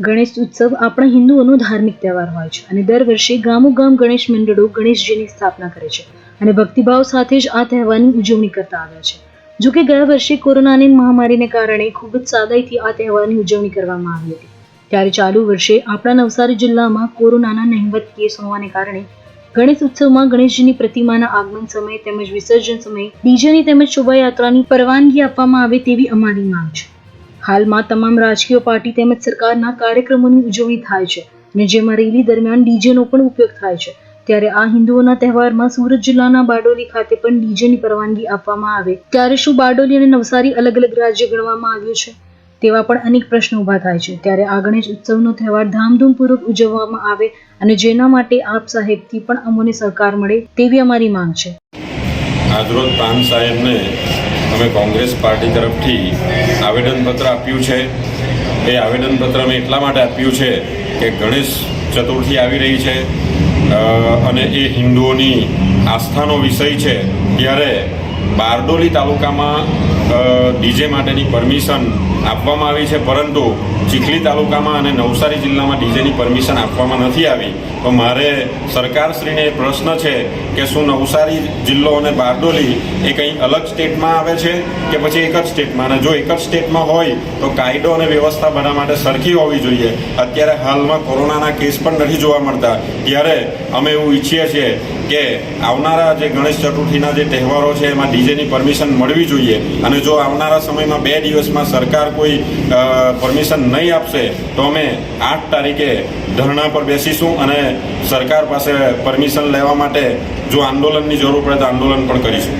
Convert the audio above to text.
ગણેશ ઉત્સવ આપણા હિન્દુઓનો ધાર્મિક તહેવાર હોય છે અને દર વર્ષે ગામોગામ ગણેશ મંડળો ગણેશજીની સ્થાપના કરે છે અને ભક્તિભાવ સાથે જ આ તહેવારની ઉજવણી કરતા આવ્યા છે. જો કે ગયા વર્ષે કોરોનાની મહામારીને કારણે ખૂબ જ સાદાઈથી આ તહેવારની ઉજવણી કરવામાં આવી હતી. ત્યારે ચાલુ વર્ષે આપણા નવસારી જિલ્લામાં કોરોનાના નહિવત કેસ હોવાને કારણે ગણેશ ઉત્સવમાં ગણેશજીની પ્રતિમાના આગમન સમયે તેમજ વિસર્જન સમયે ડીજેની તેમજ શોભાયાત્રાની પરવાનગી આપવામાં આવે તેવી અમારી માંગ છે. હાલમાં તમામ રાજકીય પાર્ટી તેમજ સરકારના કાર્યક્રમોની ઉજવણી થાય છે અને જેમાં રેલી દરમિયાન ડીજેનો પણ ઉપયોગ થાય છે. ત્યારે આ હિન્દુઓના તહેવારમાં સુરત જિલ્લાના બારડોલી ખાતે પણ ડીજેની પરવાનગી આપવામાં આવે. ત્યારે શું બારડોલી અને નવસારી અલગ અલગ રાજ્ય ગણવામાં આવ્યું છે? તેવા પણ અનેક પ્રશ્નો ઊભા થાય છે. ત્યારે આ ગણેશ ઉત્સવનો તહેવાર ધામધૂમપૂર્વક ઉજવવામાં આવે અને જેના માટે આપ સાહેબથી પણ અમોને સહકાર મળે તેવી અમારી માંગ છે. આજરોજ પાન સાહેબને અમે કોંગ્રેસ પાર્ટી તરફથી આવેદનપત્ર આપ્યું છે. એ આવેદનપત્ર અમે એટલા માટે આપ્યું છે કે ગણેશ ચતુર્થી આવી રહી છે. અને એ હિન્દુઓની આસ્થાનો વિષય છે. ત્યારે બારડોલી તાલુકામાં ડીજે માટેની પરમિશન આપવામાં આવી છે, પરંતુ ચીખલી તાલુકામાં અને નવસારી જિલ્લામાં ડીજેની પરમિશન આપવામાં નથી આવી. તો મારે સરકારશ્રીને એ પ્રશ્ન છે કે શું નવસારી જિલ્લો અને બારડોલી એ કંઈ અલગ સ્ટેટમાં આવે છે કે પછી એક જ સ્ટેટમાં? અને જો એક જ સ્ટેટમાં હોય, તો કાયદો અને વ્યવસ્થા બધા માટે સરખી હોવી જોઈએ. અત્યારે હાલમાં કોરોનાના કેસ પણ નથી જોવા મળતા. ત્યારે અમે એવું ઈચ્છીએ છીએ કે આવનારા જે ગણેશ ચતુર્થીના જે તહેવારો છે, એમાં ડીજેની પરમિશન મળવી જોઈએ. અને જો આવનારા સમયમાં બે દિવસમાં સરકાર કોઈ પરમિશન નહીં આપશે, તો અમે આઠ તારીખે ધરણા પર બેસીશું અને સરકાર પાસે પરમિશન લેવા માટે જો આંદોલનની જરૂર પડે તો આંદોલન પણ કરીશું.